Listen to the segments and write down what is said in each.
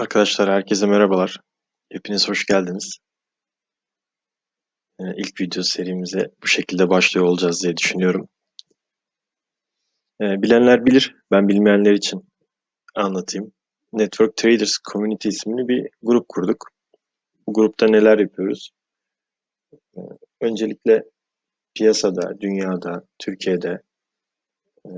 Arkadaşlar herkese merhabalar. Hepiniz hoş geldiniz. Ee, ilk video serimize bu şekilde başlıyor olacağız diye düşünüyorum. Ee, bilenler bilir, ben bilmeyenler için anlatayım. Network Traders Community isimli bir grup kurduk. Bu grupta neler yapıyoruz? Ee, öncelikle piyasada, dünyada, Türkiye'de e,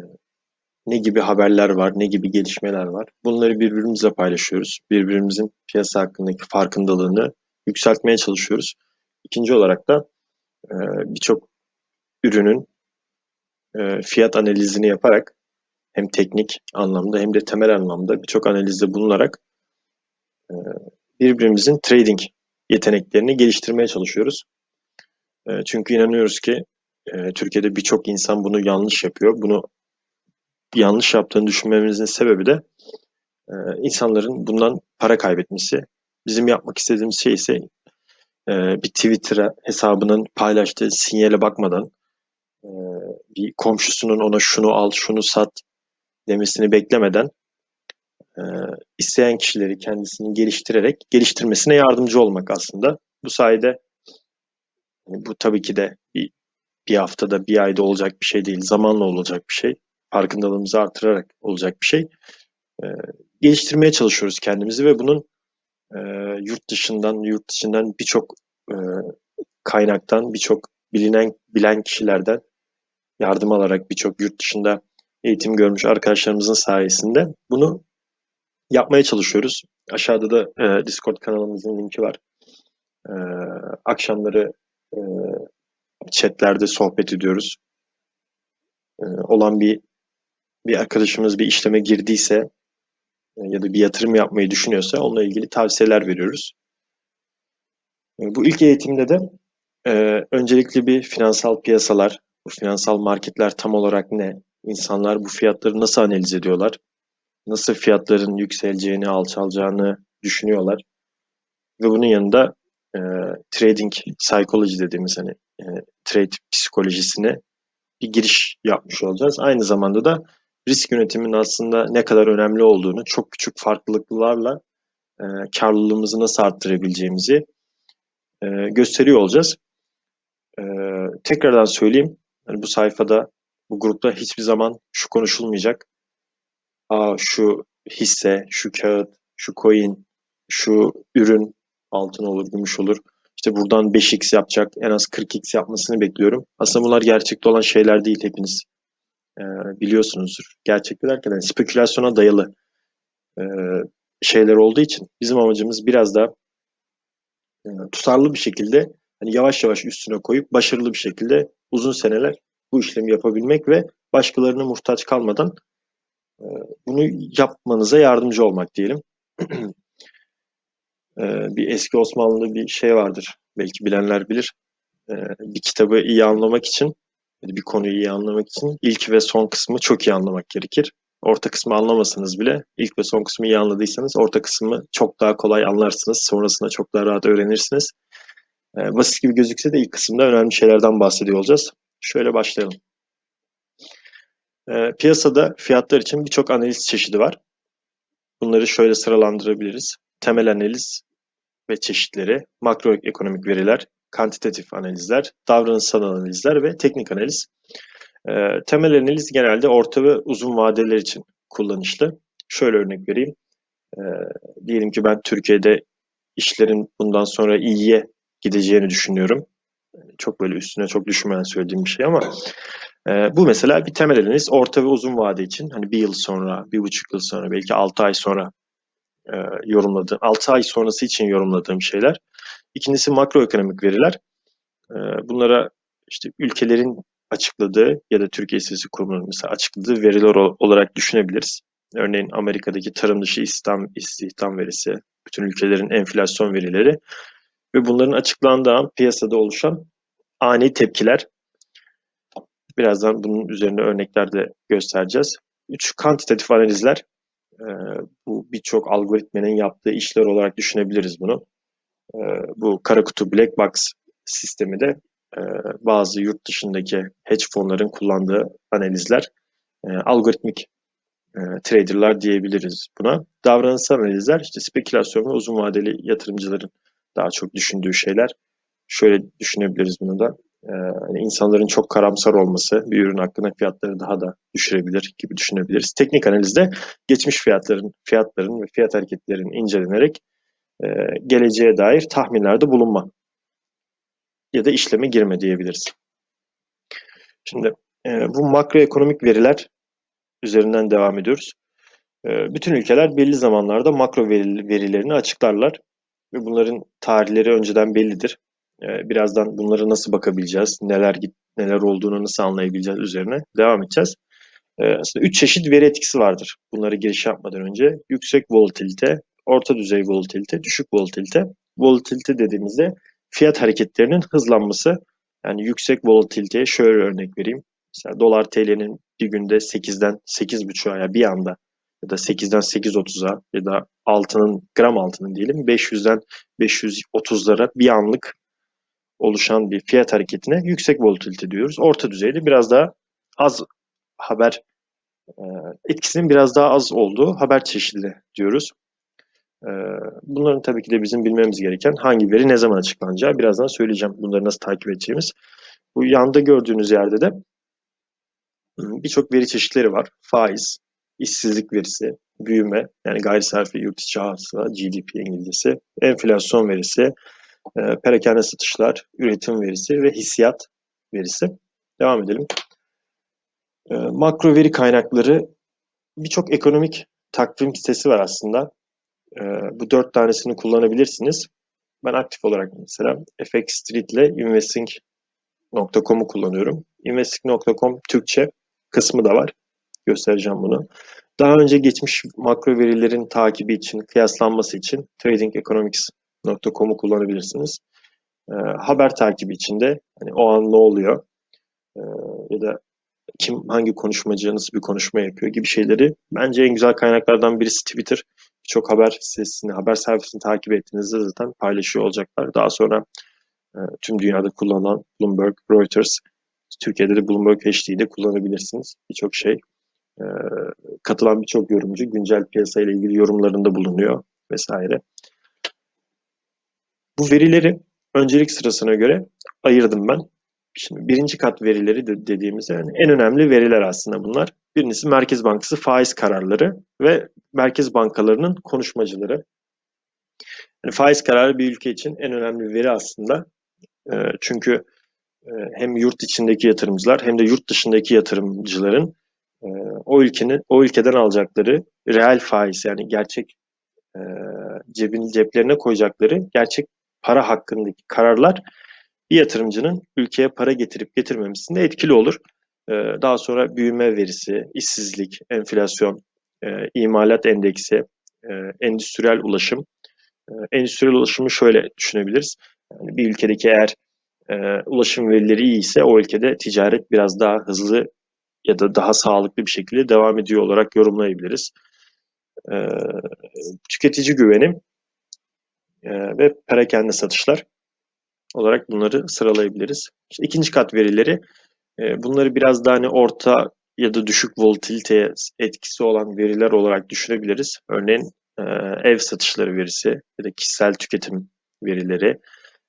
ne gibi haberler var, ne gibi gelişmeler var. Bunları birbirimizle paylaşıyoruz. Birbirimizin piyasa hakkındaki farkındalığını yükseltmeye çalışıyoruz. İkinci olarak da e, birçok ürünün e, fiyat analizini yaparak hem teknik anlamda hem de temel anlamda birçok analizde bulunarak e, birbirimizin trading yeteneklerini geliştirmeye çalışıyoruz. Çünkü inanıyoruz ki Türkiye'de birçok insan bunu yanlış yapıyor. Bunu yanlış yaptığını düşünmemizin sebebi de e, insanların bundan para kaybetmesi. Bizim yapmak istediğimiz şey ise e, bir Twitter hesabının paylaştığı sinyale bakmadan e, bir komşusunun ona şunu al, şunu sat demesini beklemeden e, isteyen kişileri kendisini geliştirerek geliştirmesine yardımcı olmak aslında. Bu sayede bu tabii ki de bir, bir haftada, bir ayda olacak bir şey değil. Zamanla olacak bir şey farkındalığımızı artırarak olacak bir şey. E, geliştirmeye çalışıyoruz kendimizi ve bunun e, yurt dışından, yurt dışından birçok e, kaynaktan, birçok bilinen bilen kişilerden yardım alarak birçok yurt dışında eğitim görmüş arkadaşlarımızın sayesinde bunu yapmaya çalışıyoruz. Aşağıda da e, Discord kanalımızın linki var. E, akşamları e, chatlerde sohbet ediyoruz. E, olan bir bir arkadaşımız bir işleme girdiyse e, ya da bir yatırım yapmayı düşünüyorsa onunla ilgili tavsiyeler veriyoruz. E, bu ilk eğitimde de e, öncelikli bir finansal piyasalar, bu finansal marketler tam olarak ne? İnsanlar bu fiyatları nasıl analiz ediyorlar? Nasıl fiyatların yükseleceğini, alçalacağını düşünüyorlar? Ve bunun yanında e, trading psychology dediğimiz hani e, trade psikolojisine bir giriş yapmış olacağız. Aynı zamanda da risk yönetiminin aslında ne kadar önemli olduğunu çok küçük farklılıklarla e, karlılığımızı nasıl arttırabileceğimizi e, gösteriyor olacağız. E, tekrardan söyleyeyim, yani bu sayfada, bu grupta hiçbir zaman şu konuşulmayacak. Aa, şu hisse, şu kağıt, şu coin, şu ürün altın olur, gümüş olur. İşte buradan 5x yapacak, en az 40x yapmasını bekliyorum. Aslında bunlar gerçekte olan şeyler değil hepiniz e, biliyorsunuzdur. Gerçekte derken yani spekülasyona dayalı e, şeyler olduğu için bizim amacımız biraz da e, tutarlı bir şekilde hani yavaş yavaş üstüne koyup başarılı bir şekilde uzun seneler bu işlemi yapabilmek ve başkalarına muhtaç kalmadan e, bunu yapmanıza yardımcı olmak diyelim. e, bir eski Osmanlı bir şey vardır. Belki bilenler bilir. E, bir kitabı iyi anlamak için bir konuyu iyi anlamak için ilk ve son kısmı çok iyi anlamak gerekir. Orta kısmı anlamasanız bile ilk ve son kısmı iyi anladıysanız orta kısmı çok daha kolay anlarsınız. Sonrasında çok daha rahat öğrenirsiniz. Ee, basit gibi gözükse de ilk kısımda önemli şeylerden bahsediyor olacağız. Şöyle başlayalım. Ee, piyasada fiyatlar için birçok analiz çeşidi var. Bunları şöyle sıralandırabiliriz. Temel analiz ve çeşitleri, makroekonomik veriler, kantitatif analizler, davranışsal analizler ve teknik analiz. E, temel analiz genelde orta ve uzun vadeler için kullanışlı. Şöyle örnek vereyim. E, diyelim ki ben Türkiye'de işlerin bundan sonra iyiye gideceğini düşünüyorum. Çok böyle üstüne çok düşünmeden söylediğim bir şey ama e, bu mesela bir temel analiz orta ve uzun vade için hani bir yıl sonra, bir buçuk yıl sonra, belki altı ay sonra e, yorumladığım, altı ay sonrası için yorumladığım şeyler. İkincisi makroekonomik veriler. Ee, bunlara işte ülkelerin açıkladığı ya da Türkiye İstatistik Kurumu'nun mesela açıkladığı veriler olarak düşünebiliriz. Örneğin Amerika'daki tarım dışı istihdam, istihdam verisi, bütün ülkelerin enflasyon verileri ve bunların açıklandığı an piyasada oluşan ani tepkiler. Birazdan bunun üzerine örnekler de göstereceğiz. Üç, kantitatif analizler. Ee, bu birçok algoritmenin yaptığı işler olarak düşünebiliriz bunu. Ee, bu kara kutu black box sistemi de e, bazı yurt dışındaki hedge fonların kullandığı analizler e, algoritmik e, traderlar diyebiliriz buna. Davranışsal analizler işte spekülasyon ve uzun vadeli yatırımcıların daha çok düşündüğü şeyler. Şöyle düşünebiliriz bunu da. E, hani insanların çok karamsar olması bir ürün hakkında fiyatları daha da düşürebilir gibi düşünebiliriz. Teknik analizde geçmiş fiyatların, fiyatların ve fiyat hareketlerinin incelenerek e, geleceğe dair tahminlerde bulunma ya da işleme girme diyebiliriz. Şimdi e, bu makroekonomik veriler üzerinden devam ediyoruz. E, bütün ülkeler belli zamanlarda makro verilerini açıklarlar ve bunların tarihleri önceden bellidir. E, birazdan bunlara nasıl bakabileceğiz, neler neler olduğunu nasıl anlayabileceğiz üzerine devam edeceğiz. Aslında üç çeşit veri etkisi vardır. Bunları giriş yapmadan önce yüksek volatilite, orta düzey volatilite, düşük volatilite. Volatilite dediğimizde fiyat hareketlerinin hızlanması. Yani yüksek volatiliteye şöyle örnek vereyim. Mesela dolar TL'nin bir günde 8'den 8.5'a ya bir anda ya da 8'den 8.30'a ya da altının gram altının diyelim 500'den 530'lara bir anlık oluşan bir fiyat hareketine yüksek volatilite diyoruz. Orta düzeyde biraz daha az haber etkisinin biraz daha az olduğu haber çeşidi diyoruz. E, bunların tabii ki de bizim bilmemiz gereken hangi veri ne zaman açıklanacağı birazdan söyleyeceğim. Bunları nasıl takip edeceğimiz. Bu yanda gördüğünüz yerde de birçok veri çeşitleri var. Faiz, işsizlik verisi, büyüme yani gayri safi yurt içi hasıla, GDP İngilizcesi, enflasyon verisi, e, perakende satışlar, üretim verisi ve hissiyat verisi. Devam edelim. E, makro veri kaynakları birçok ekonomik takvim sitesi var aslında. E, bu dört tanesini kullanabilirsiniz. Ben aktif olarak mesela FX Street ile investing.com'u kullanıyorum. Investing.com Türkçe kısmı da var. Göstereceğim bunu. Daha önce geçmiş makro verilerin takibi için, kıyaslanması için tradingeconomics.com'u kullanabilirsiniz. E, haber takibi için de hani o an ne oluyor e, ya da kim hangi konuşmacı nasıl bir konuşma yapıyor gibi şeyleri bence en güzel kaynaklardan birisi Twitter. Birçok haber sitesini, haber servisini takip ettiğinizde zaten paylaşıyor olacaklar. Daha sonra e, tüm dünyada kullanılan Bloomberg, Reuters, Türkiye'de de Bloomberg HD'yi de kullanabilirsiniz. Birçok şey. E, katılan birçok yorumcu güncel piyasayla ilgili yorumlarında bulunuyor vesaire. Bu verileri öncelik sırasına göre ayırdım ben. Şimdi birinci kat verileri de dediğimizde yani en önemli veriler aslında bunlar. Birincisi Merkez Bankası faiz kararları ve merkez bankalarının konuşmacıları. Yani faiz kararı bir ülke için en önemli veri aslında. E, çünkü e, hem yurt içindeki yatırımcılar hem de yurt dışındaki yatırımcıların e, o ülkenin o ülkeden alacakları reel faiz yani gerçek e, cebin ceplerine koyacakları gerçek para hakkındaki kararlar bir yatırımcının ülkeye para getirip getirmemesinde etkili olur. Daha sonra büyüme verisi, işsizlik, enflasyon, imalat endeksi, endüstriyel ulaşım. Endüstriyel ulaşımı şöyle düşünebiliriz. Yani bir ülkedeki eğer ulaşım verileri iyi ise o ülkede ticaret biraz daha hızlı ya da daha sağlıklı bir şekilde devam ediyor olarak yorumlayabiliriz. Tüketici güveni ve perakende satışlar olarak bunları sıralayabiliriz. İşte ikinci kat verileri e, bunları biraz daha hani orta ya da düşük volatiliteye etkisi olan veriler olarak düşünebiliriz. Örneğin e, ev satışları verisi ya da kişisel tüketim verileri,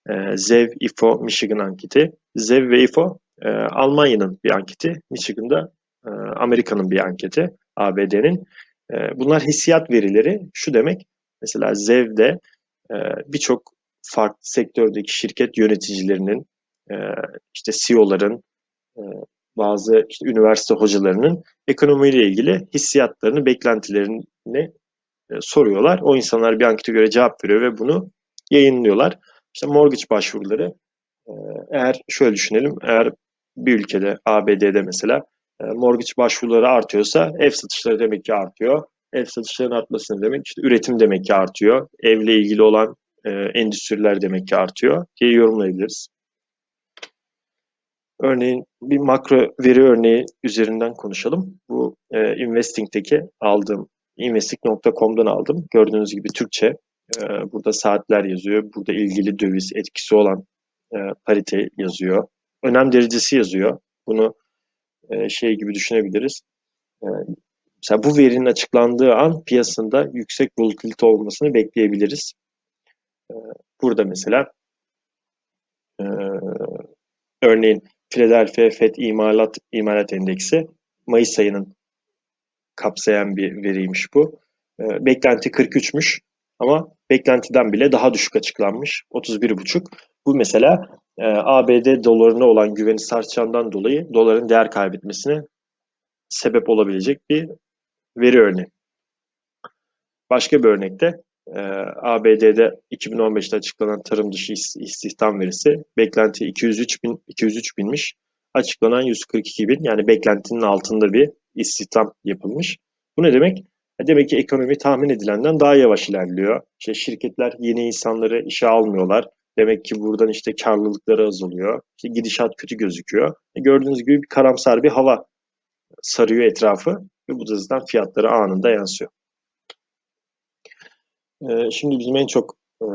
e, ZEV, IFO, Michigan anketi. ZEV ve IFO Almanya'nın bir anketi, Michigan'da Amerika'nın bir anketi, ABD'nin. Bunlar hissiyat verileri. Şu demek, mesela ZEV'de birçok farklı sektördeki şirket yöneticilerinin, e, işte CEO'ların, e, bazı işte üniversite hocalarının ekonomiyle ilgili hissiyatlarını, beklentilerini e, soruyorlar. O insanlar bir ankete göre cevap veriyor ve bunu yayınlıyorlar. İşte mortgage başvuruları eğer şöyle düşünelim, eğer bir ülkede, ABD'de mesela mortgage başvuruları artıyorsa ev satışları demek ki artıyor. Ev satışlarının artması demek işte üretim demek ki artıyor. Evle ilgili olan e, endüstriler demek ki artıyor diye yorumlayabiliriz. Örneğin bir makro veri örneği üzerinden konuşalım. Bu e, Investing'deki aldığım investing.com'dan aldım. Gördüğünüz gibi Türkçe. E, burada saatler yazıyor. Burada ilgili döviz etkisi olan e, parite yazıyor. Önem derecesi yazıyor. Bunu e, şey gibi düşünebiliriz. E, Mesela bu verinin açıklandığı an piyasında yüksek volatilite olmasını bekleyebiliriz. Ee, burada mesela e, örneğin Philadelphia Fed imalat imalat endeksi Mayıs ayının kapsayan bir veriymiş bu. Ee, beklenti 43'müş ama beklentiden bile daha düşük açıklanmış. 31,5. Bu mesela e, ABD dolarına olan güveni sarsacağından dolayı doların değer kaybetmesine sebep olabilecek bir veri örneği. Başka bir örnekte e, ABD'de 2015'te açıklanan tarım dışı istihdam verisi beklenti 203 bin 203 binmiş. Açıklanan 142 bin yani beklentinin altında bir istihdam yapılmış. Bu ne demek? E, demek ki ekonomi tahmin edilenden daha yavaş ilerliyor. İşte şirketler yeni insanları işe almıyorlar. Demek ki buradan işte karlılıkları azalıyor. İşte gidişat kötü gözüküyor. E gördüğünüz gibi bir karamsar bir hava sarıyor etrafı ve bu da zaten fiyatlara anında yansıyor. Ee, şimdi bizim en çok e,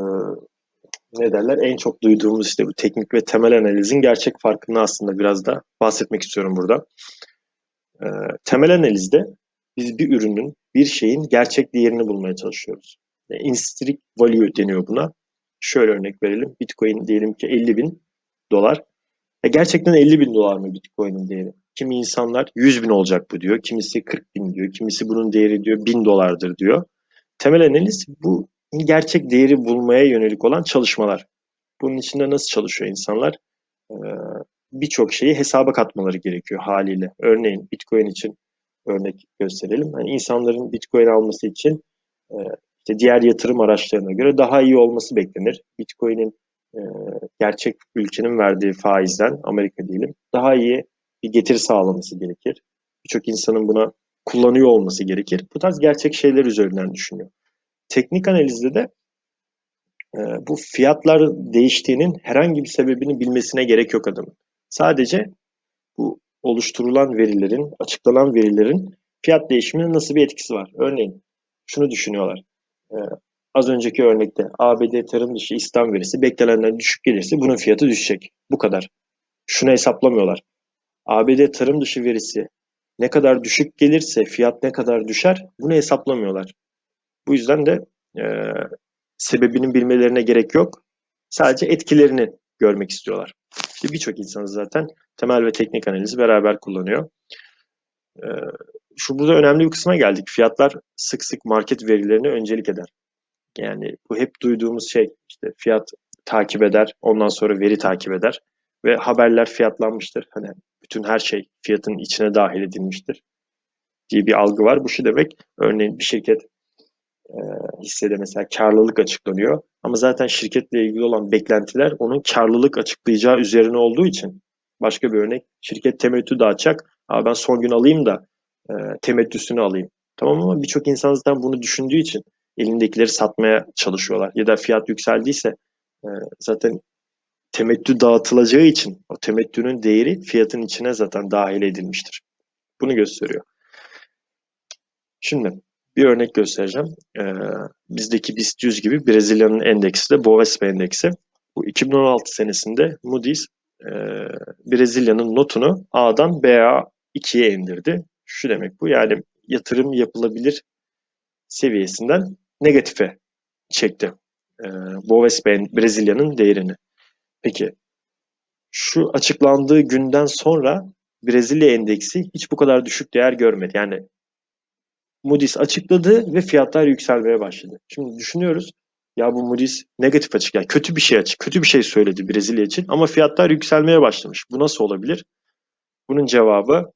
ne derler en çok duyduğumuz işte bu teknik ve temel analizin gerçek farkını aslında biraz da bahsetmek istiyorum burada. Ee, temel analizde biz bir ürünün, bir şeyin gerçek değerini bulmaya çalışıyoruz. Yani intrinsic value deniyor buna. Şöyle örnek verelim. Bitcoin diyelim ki 50 bin dolar. E gerçekten 50 bin dolar mı Bitcoin'in değeri? Kimi insanlar 100 bin olacak bu diyor. Kimisi 40 bin diyor. Kimisi bunun değeri diyor 1000 dolardır diyor. Temel analiz bu gerçek değeri bulmaya yönelik olan çalışmalar. Bunun içinde nasıl çalışıyor insanlar? Ee, Birçok şeyi hesaba katmaları gerekiyor haliyle. Örneğin Bitcoin için örnek gösterelim. Yani insanların Bitcoin alması için e, işte diğer yatırım araçlarına göre daha iyi olması beklenir. Bitcoin'in e, gerçek ülkenin verdiği faizden Amerika diyelim daha iyi bir getiri sağlaması gerekir. Birçok insanın buna kullanıyor olması gerekir. Bu tarz gerçek şeyler üzerinden düşünüyor. Teknik analizde de e, bu fiyatlar değiştiğinin herhangi bir sebebini bilmesine gerek yok adamın. Sadece bu oluşturulan verilerin, açıklanan verilerin fiyat değişimine nasıl bir etkisi var? Örneğin şunu düşünüyorlar. E, az önceki örnekte ABD tarım dışı istihdam verisi beklenenden düşük gelirse bunun fiyatı düşecek. Bu kadar. Şunu hesaplamıyorlar. ABD tarım dışı verisi ne kadar düşük gelirse fiyat ne kadar düşer bunu hesaplamıyorlar. Bu yüzden de e, sebebinin bilmelerine gerek yok. Sadece etkilerini görmek istiyorlar. İşte Birçok insan zaten temel ve teknik analizi beraber kullanıyor. E, şu burada önemli bir kısma geldik. Fiyatlar sık sık market verilerini öncelik eder. Yani bu hep duyduğumuz şey işte fiyat takip eder, ondan sonra veri takip eder ve haberler fiyatlanmıştır. Hani bütün her şey fiyatın içine dahil edilmiştir diye bir algı var. Bu şu demek, örneğin bir şirket e, hissede mesela karlılık açıklanıyor. Ama zaten şirketle ilgili olan beklentiler onun karlılık açıklayacağı üzerine olduğu için başka bir örnek şirket temettü dağıtacak. Aa ben son gün alayım da e, temettüsünü alayım. Tamam ama birçok insan zaten bunu düşündüğü için elindekileri satmaya çalışıyorlar. Ya da fiyat yükseldiyse e, zaten temettü dağıtılacağı için o temettünün değeri fiyatın içine zaten dahil edilmiştir. Bunu gösteriyor. Şimdi bir örnek göstereceğim. Ee, bizdeki BIST 100 gibi Brezilya'nın endeksi de Bovespa endeksi. Bu 2016 senesinde Moody's e, Brezilya'nın notunu A'dan BA 2'ye indirdi. Şu demek bu yani yatırım yapılabilir seviyesinden negatife çekti. E, Bovespa Brezilya'nın değerini. Peki şu açıklandığı günden sonra Brezilya endeksi hiç bu kadar düşük değer görmedi. Yani Moody's açıkladı ve fiyatlar yükselmeye başladı. Şimdi düşünüyoruz ya bu Moody's negatif açık yani kötü bir şey açık, kötü bir şey söyledi Brezilya için ama fiyatlar yükselmeye başlamış. Bu nasıl olabilir? Bunun cevabı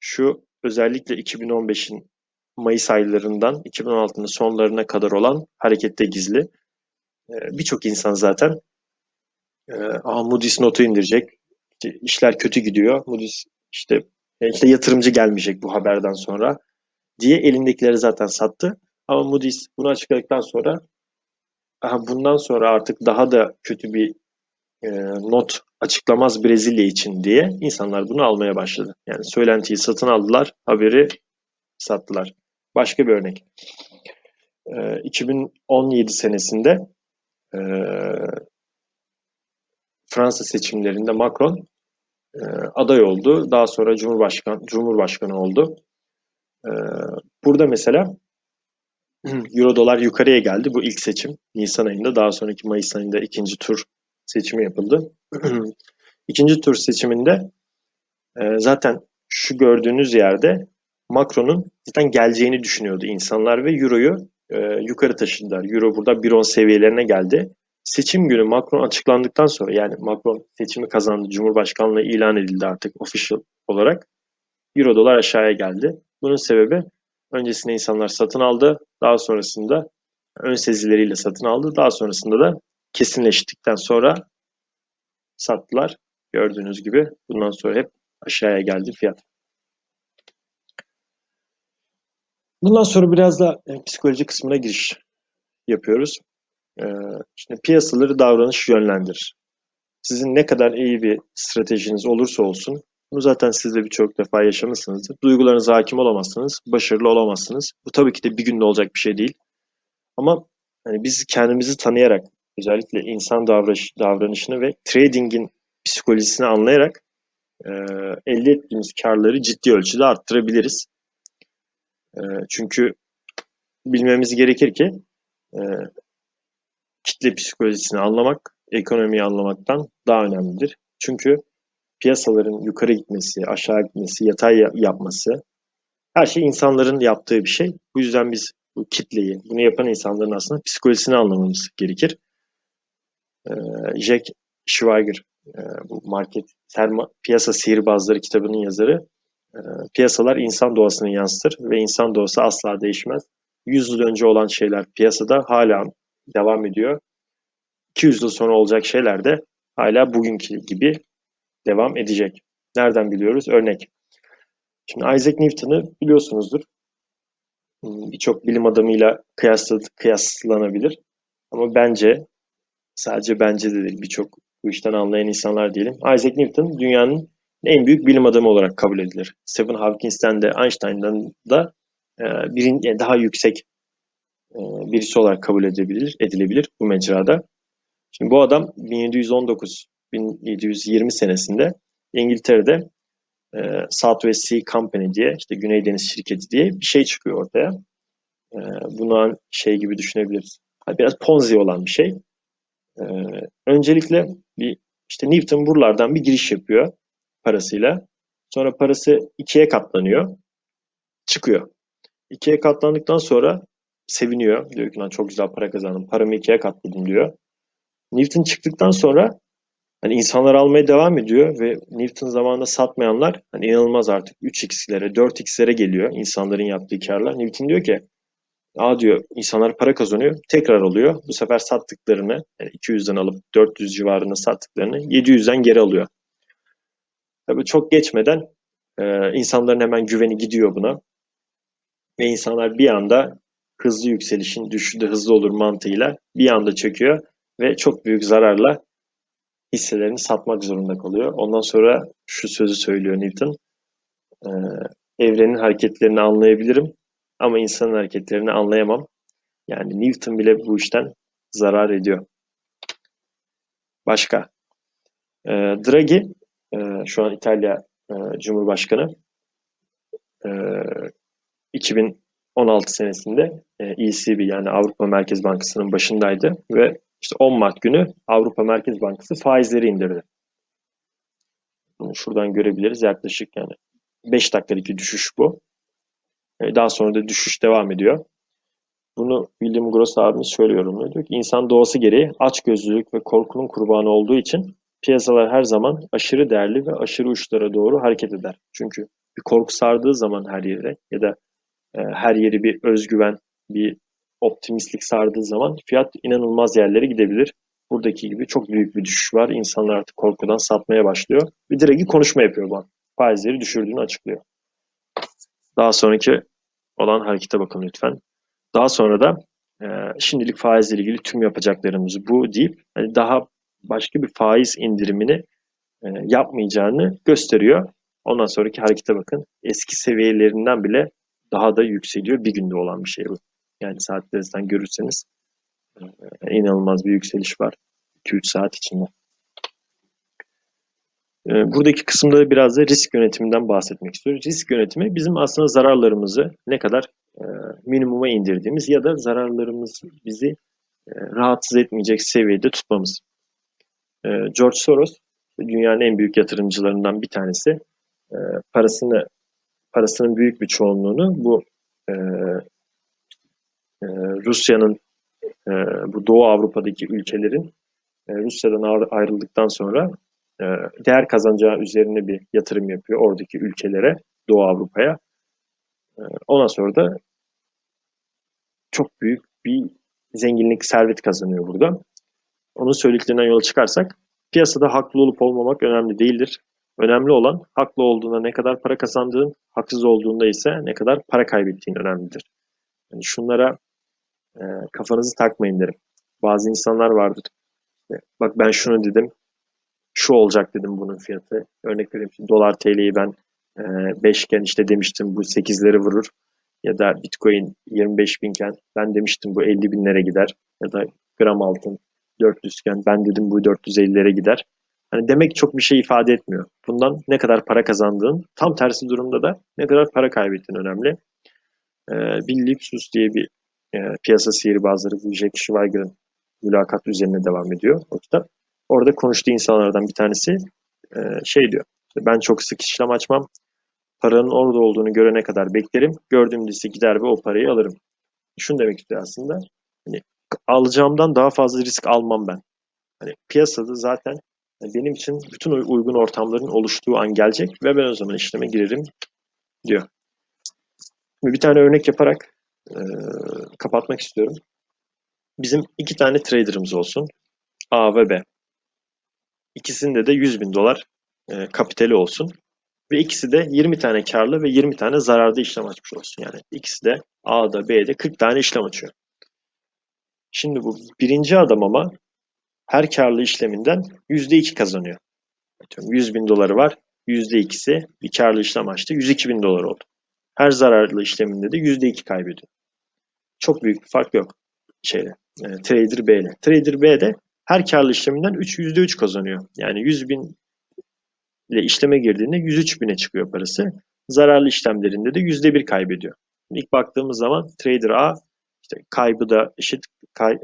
şu özellikle 2015'in Mayıs aylarından 2016'nın sonlarına kadar olan harekette gizli. Ee, birçok insan zaten e, Moody's notu indirecek. İşte işler kötü gidiyor. Moody's işte e, işte yatırımcı gelmeyecek bu haberden sonra diye elindekileri zaten sattı. Ama Moody's bunu açıkladıktan sonra bundan sonra artık daha da kötü bir e, not açıklamaz Brezilya için diye insanlar bunu almaya başladı. Yani söylentiyi satın aldılar, haberi sattılar. Başka bir örnek. E, 2017 senesinde e, Fransa seçimlerinde Macron e, aday oldu. Daha sonra Cumhurbaşkanı Cumhurbaşkanı oldu. Ee, burada mesela Euro dolar yukarıya geldi. Bu ilk seçim Nisan ayında. Daha sonraki Mayıs ayında ikinci tur seçimi yapıldı. İkinci tur seçiminde e, zaten şu gördüğünüz yerde Macron'un zaten geleceğini düşünüyordu insanlar ve Euro'yu e, yukarı taşıdılar. Euro burada 1.10 seviyelerine geldi. Seçim günü Macron açıklandıktan sonra yani Macron seçimi kazandı, Cumhurbaşkanlığı ilan edildi artık official olarak. Euro dolar aşağıya geldi. Bunun sebebi öncesinde insanlar satın aldı. Daha sonrasında ön sezileriyle satın aldı. Daha sonrasında da kesinleştikten sonra sattılar. Gördüğünüz gibi bundan sonra hep aşağıya geldi fiyat. Bundan sonra biraz da e, psikoloji kısmına giriş yapıyoruz. E, şimdi piyasaları davranış yönlendirir. Sizin ne kadar iyi bir stratejiniz olursa olsun, bunu zaten siz de birçok defa yaşamışsınızdır. Duygularınıza hakim olamazsınız, başarılı olamazsınız. Bu tabii ki de bir günde olacak bir şey değil. Ama hani biz kendimizi tanıyarak, özellikle insan davranış, davranışını ve trading'in psikolojisini anlayarak e, elde ettiğimiz karları ciddi ölçüde arttırabiliriz. E, çünkü bilmemiz gerekir ki e, kitle psikolojisini anlamak, ekonomiyi anlamaktan daha önemlidir. Çünkü piyasaların yukarı gitmesi, aşağı gitmesi, yatay yapması her şey insanların yaptığı bir şey. Bu yüzden biz bu kitleyi, bunu yapan insanların aslında psikolojisini anlamamız gerekir. Ee, Jack Schweiger, e, bu market serma, piyasa sihirbazları kitabının yazarı, e, piyasalar insan doğasını yansıtır ve insan doğası asla değişmez. 100 yıl önce olan şeyler piyasada hala devam ediyor. 200 yıl sonra olacak şeyler de hala bugünkü gibi devam edecek. Nereden biliyoruz? Örnek. Şimdi Isaac Newton'ı biliyorsunuzdur. Hmm, birçok bilim adamıyla kıyaslanabilir. Ama bence, sadece bence de değil, birçok bu işten anlayan insanlar diyelim. Isaac Newton dünyanın en büyük bilim adamı olarak kabul edilir. Stephen Hawkings'ten de Einstein'dan da e, birin, daha yüksek birisi olarak kabul edilebilir, edilebilir bu mecrada. Şimdi bu adam 1719-1720 senesinde İngiltere'de e, Southwest Sea Company diye işte Güney Deniz Şirketi diye bir şey çıkıyor ortaya. E, buna şey gibi düşünebiliriz. Biraz Ponzi olan bir şey. E, öncelikle bir işte Newton buralardan bir giriş yapıyor parasıyla. Sonra parası ikiye katlanıyor. Çıkıyor. İkiye katlandıktan sonra seviniyor. Diyor ki lan çok güzel para kazandım. Paramı ikiye katladım diyor. Newton çıktıktan sonra hani insanlar almaya devam ediyor ve Newton zamanında satmayanlar hani inanılmaz artık 3x'lere 4x'lere geliyor insanların yaptığı karlar. Newton diyor ki Aa diyor insanlar para kazanıyor tekrar alıyor. Bu sefer sattıklarını yani 200'den alıp 400 civarında sattıklarını 700'den geri alıyor. Tabii çok geçmeden insanların hemen güveni gidiyor buna. Ve insanlar bir anda hızlı yükselişin düşüşü hızlı olur mantığıyla bir anda çöküyor ve çok büyük zararla hisselerini satmak zorunda kalıyor. Ondan sonra şu sözü söylüyor Newton. E, evrenin hareketlerini anlayabilirim ama insanın hareketlerini anlayamam. Yani Newton bile bu işten zarar ediyor. Başka. E, Draghi şu an İtalya e, Cumhurbaşkanı e, 2016 senesinde e, ECB yani Avrupa Merkez Bankası'nın başındaydı ve işte 10 Mart günü Avrupa Merkez Bankası faizleri indirdi. Bunu şuradan görebiliriz. Yaklaşık yani 5 dakikalık bir düşüş bu. E, daha sonra da düşüş devam ediyor. Bunu William Gross abimiz şöyle yorumluyor. Diyor ki insan doğası gereği açgözlülük ve korkunun kurbanı olduğu için piyasalar her zaman aşırı değerli ve aşırı uçlara doğru hareket eder. Çünkü bir korku sardığı zaman her yere ya da e, her yeri bir özgüven, bir optimistlik sardığı zaman fiyat inanılmaz yerlere gidebilir. Buradaki gibi çok büyük bir düşüş var. İnsanlar artık korkudan satmaya başlıyor. Bir direkt konuşma yapıyor bu. Faizleri düşürdüğünü açıklıyor. Daha sonraki olan harekete bakın lütfen. Daha sonra da e, şimdilik faizle ilgili tüm yapacaklarımız bu deyip hani daha başka bir faiz indirimini e, yapmayacağını gösteriyor. Ondan sonraki harekete bakın. Eski seviyelerinden bile daha da yükseliyor. Bir günde olan bir şey bu. Yani saatlerden görürseniz e, inanılmaz bir yükseliş var. 2-3 saat içinde. Ee, buradaki kısımda biraz da risk yönetiminden bahsetmek istiyorum. Risk yönetimi bizim aslında zararlarımızı ne kadar e, minimuma indirdiğimiz ya da zararlarımız bizi e, rahatsız etmeyecek seviyede tutmamız. E, George Soros dünyanın en büyük yatırımcılarından bir tanesi. E, parasını parasının büyük bir çoğunluğunu bu e, e, Rusya'nın e, bu Doğu Avrupa'daki ülkelerin e, Rusya'dan ayrıldıktan sonra e, değer kazanacağı üzerine bir yatırım yapıyor oradaki ülkelere, Doğu Avrupa'ya. E, ondan sonra da çok büyük bir zenginlik, servet kazanıyor burada. Onun söylediklerinden yola çıkarsak piyasada haklı olup olmamak önemli değildir. Önemli olan haklı olduğunda ne kadar para kazandığın, haksız olduğunda ise ne kadar para kaybettiğin önemlidir. Yani şunlara e, kafanızı takmayın derim. Bazı insanlar vardır. Bak ben şunu dedim, şu olacak dedim bunun fiyatı. Örnek vereyim dolar TL'yi ben 5 e, iken işte demiştim bu 8'leri vurur. Ya da Bitcoin 25 binken ben demiştim bu 50 binlere gider. Ya da gram altın 400 iken ben dedim bu 450'lere gider. Hani demek çok bir şey ifade etmiyor. Bundan ne kadar para kazandığın, tam tersi durumda da ne kadar para kaybettiğin önemli. Ee, Bill Lipsus diye bir e, piyasa sihirbazları bu Jack Schweiger'ın mülakat üzerine devam ediyor o kitap. Orada konuştuğu insanlardan bir tanesi e, şey diyor. Ben çok sık işlem açmam. Paranın orada olduğunu görene kadar beklerim. Gördüğümde ise gider ve o parayı alırım. Şunu demek istiyor aslında. Hani alacağımdan daha fazla risk almam ben. Hani piyasada zaten benim için bütün uygun ortamların oluştuğu an gelecek ve ben o zaman işleme girerim diyor. Şimdi bir tane örnek yaparak e, kapatmak istiyorum. Bizim iki tane trader'ımız olsun. A ve B. İkisinde de 100 bin dolar e, kapitali olsun. Ve ikisi de 20 tane karlı ve 20 tane zararda işlem açmış olsun. Yani ikisi de A'da B'de 40 tane işlem açıyor. Şimdi bu birinci adam ama her karlı işleminden %2 kazanıyor. 100 bin doları var. %2'si bir karlı işlem açtı. 102 bin dolar oldu. Her zararlı işleminde de %2 kaybediyor. Çok büyük bir fark yok şeyle. E, Trader B ile. Trader B de her karlı işleminden 3 %3 kazanıyor. Yani 100 bin ile işleme girdiğinde 103 bine çıkıyor parası. Zararlı işlemlerinde de %1 kaybediyor. İlk baktığımız zaman Trader A işte kaybı da eşit,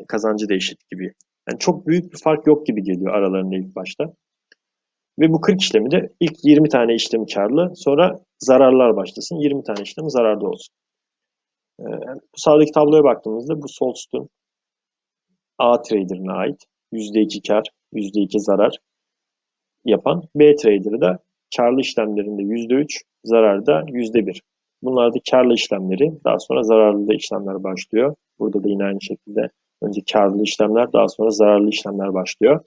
kazancı da eşit gibi. Yani çok büyük bir fark yok gibi geliyor aralarında ilk başta. Ve bu 40 işlemi de ilk 20 tane işlem karlı, sonra zararlar başlasın. 20 tane işlem zararda olsun. Ee, bu sağdaki tabloya baktığımızda bu Solst'un A trader'ına ait %2 kar, %2 zarar yapan B trader'ı da karlı işlemlerinde %3, zararda %1. Bunlar da karlı işlemleri, daha sonra zararlı işlemler başlıyor. Burada da yine aynı şekilde önce karlı işlemler, daha sonra zararlı işlemler başlıyor.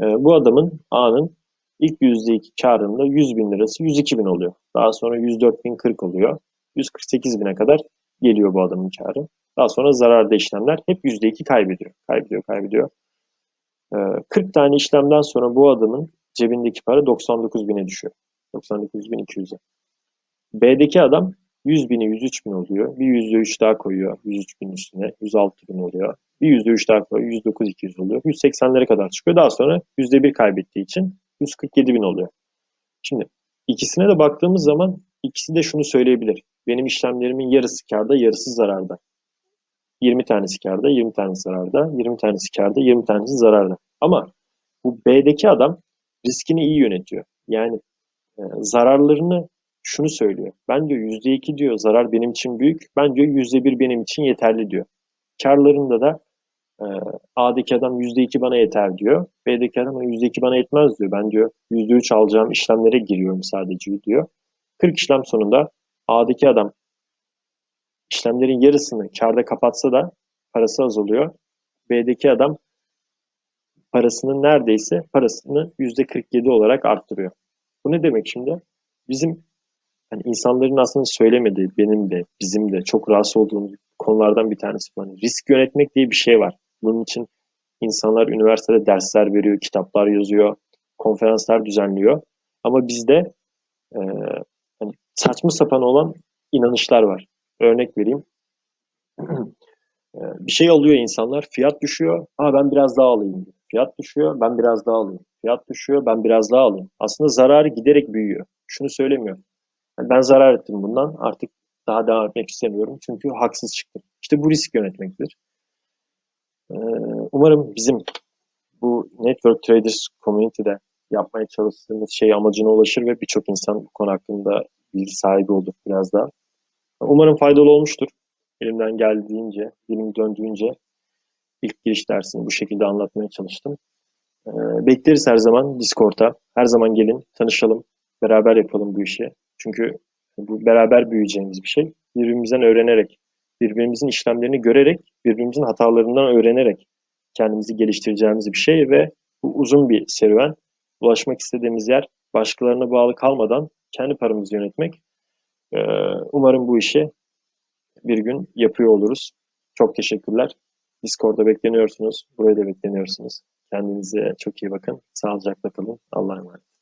E, bu adamın A'nın ilk %2 karında 100 bin lirası 102 bin oluyor. Daha sonra 104 bin 40 oluyor. 148 bine kadar geliyor bu adamın karı. Daha sonra zararda işlemler hep %2 kaybediyor. Kaybediyor, kaybediyor. 40 ee, tane işlemden sonra bu adamın cebindeki para 99 bine düşüyor. 99 bin 200'e. B'deki adam 100 bini 103 bin oluyor. Bir %3 daha koyuyor 103 bin üstüne. 106 bin oluyor. Bir %3 daha koyuyor. 109 200 oluyor. 180'lere kadar çıkıyor. Daha sonra %1 kaybettiği için 147 bin oluyor. Şimdi ikisine de baktığımız zaman ikisi de şunu söyleyebilir. Benim işlemlerimin yarısı karda, yarısı zararda. 20 tanesi karda, 20 tanesi zararda, 20 tanesi karda, 20 tanesi zararda. Ama bu B'deki adam riskini iyi yönetiyor. Yani e, zararlarını şunu söylüyor. Ben diyor %2 diyor zarar benim için büyük. Ben diyor %1 benim için yeterli diyor. Karlarında da e, A'daki adam %2 bana yeter diyor. B'deki adam %2 bana yetmez diyor. Ben diyor %3 alacağım işlemlere giriyorum sadece diyor. 40 işlem sonunda A'daki adam işlemlerin yarısını karda kapatsa da parası az oluyor. B'deki adam parasının neredeyse parasını %47 olarak arttırıyor. Bu ne demek şimdi? Bizim hani insanların aslında söylemediği, benim de, bizim de çok rahatsız olduğumuz konulardan bir tanesi. Yani risk yönetmek diye bir şey var. Bunun için insanlar üniversitede dersler veriyor, kitaplar yazıyor, konferanslar düzenliyor. Ama bizde e, hani saçma sapan olan inanışlar var. Örnek vereyim. Ee, bir şey alıyor insanlar, fiyat düşüyor. Ha ben biraz daha alayım. Fiyat düşüyor, ben biraz daha alayım. Fiyat düşüyor, ben biraz daha alayım. Aslında zararı giderek büyüyor. Şunu söylemiyor. Yani ben zarar ettim bundan, artık daha devam etmek istemiyorum. Çünkü haksız çıktım. İşte bu risk yönetmektir. Ee, umarım bizim bu Network Traders Community'de yapmaya çalıştığımız şey amacına ulaşır ve birçok insan bu konu hakkında bilgi sahibi olur biraz daha. Umarım faydalı olmuştur. Elimden geldiğince, dilim döndüğünce ilk giriş dersini bu şekilde anlatmaya çalıştım. Ee, bekleriz her zaman Discord'a. Her zaman gelin, tanışalım, beraber yapalım bu işi. Çünkü bu beraber büyüyeceğimiz bir şey. Birbirimizden öğrenerek, birbirimizin işlemlerini görerek, birbirimizin hatalarından öğrenerek kendimizi geliştireceğimiz bir şey ve bu uzun bir serüven. Ulaşmak istediğimiz yer başkalarına bağlı kalmadan kendi paramızı yönetmek. Ee, umarım bu işi bir gün yapıyor oluruz. Çok teşekkürler. Discord'da bekleniyorsunuz. Buraya da bekleniyorsunuz. Kendinize çok iyi bakın. Sağlıcakla kalın. Allah'a emanet.